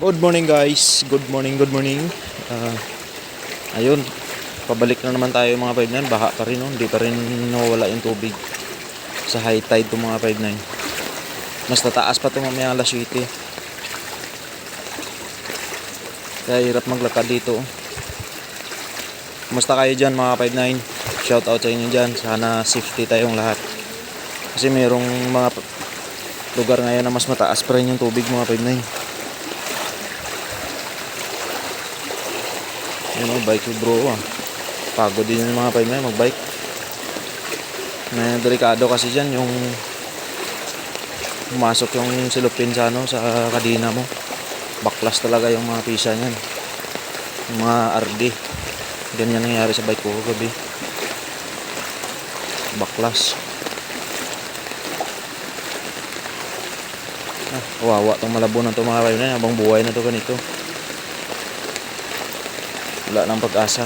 Good morning guys. Good morning, good morning. Ah, ayun. Pabalik na naman tayo mga 59. Baha pa rin no. Hindi pa rin nawawala yung tubig. Sa high tide to mga 59. Mas tataas pa to mamaya alas 7. Kaya hirap maglakad dito. Kumusta kayo dyan mga 59? Shout out sa inyo dyan. Sana safety tayong lahat. Kasi mayroong mga lugar ngayon na mas mataas pa rin yung tubig mga 59. Yun o, bike yung bro ah. Pagod din yung mga na mag-bike. Na delikado kasi dyan yung pumasok yung silupin sa ano, sa kadina mo. Baklas talaga yung mga pisa niyan. Yung mga RD. Ganyan nangyari sa bike ko gabi. Baklas. Ah, kawawa tong malabo na to mga pain na habang buhay na to ganito. Wala nang pag-asa.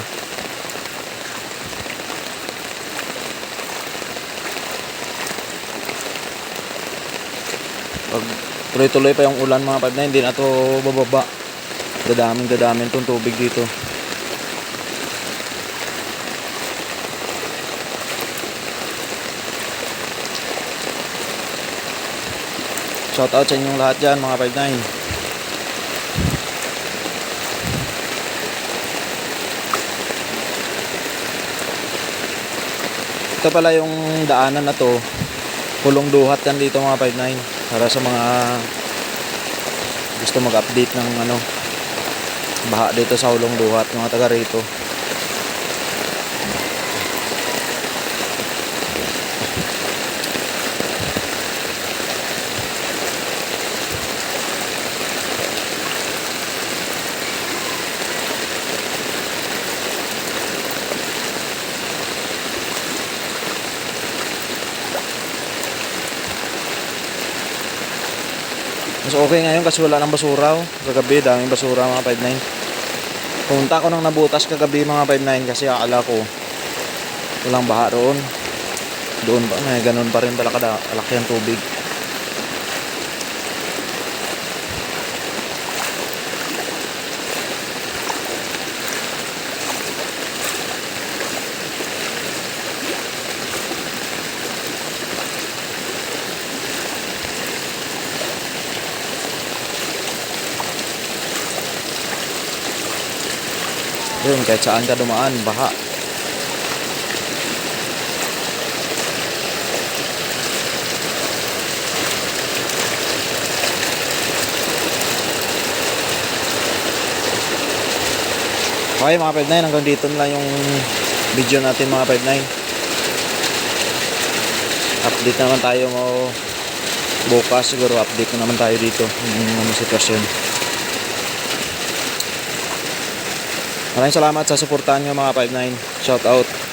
Pag tuloy-tuloy pa yung ulan mga 5 na hindi na to bababa. Dadaming dadaming tong tubig dito. Shout out sa inyong lahat dyan mga 59. Ito pala yung daanan na to. Pulong duhat yan dito mga 59 para sa mga gusto mag-update ng ano baha dito sa ulong duhat mga taga rito. Mas okay ngayon kasi wala nang basura. oh. Kagabi, daming basura mga 5'9". Pumunta ko nang nabutas kagabi mga 5'9 kasi akala ko walang baha roon. Doon ba? May ganun pa rin pala kalaki ang tubig. Yun, kahit saan ka dumaan, baha. Okay mga 59, hanggang dito na lang yung video natin mga 59. Update naman tayo mo bukas siguro update na naman tayo dito yung mga sitwasyon. Maraming salamat sa suportahan nyo mga 59. Shout out.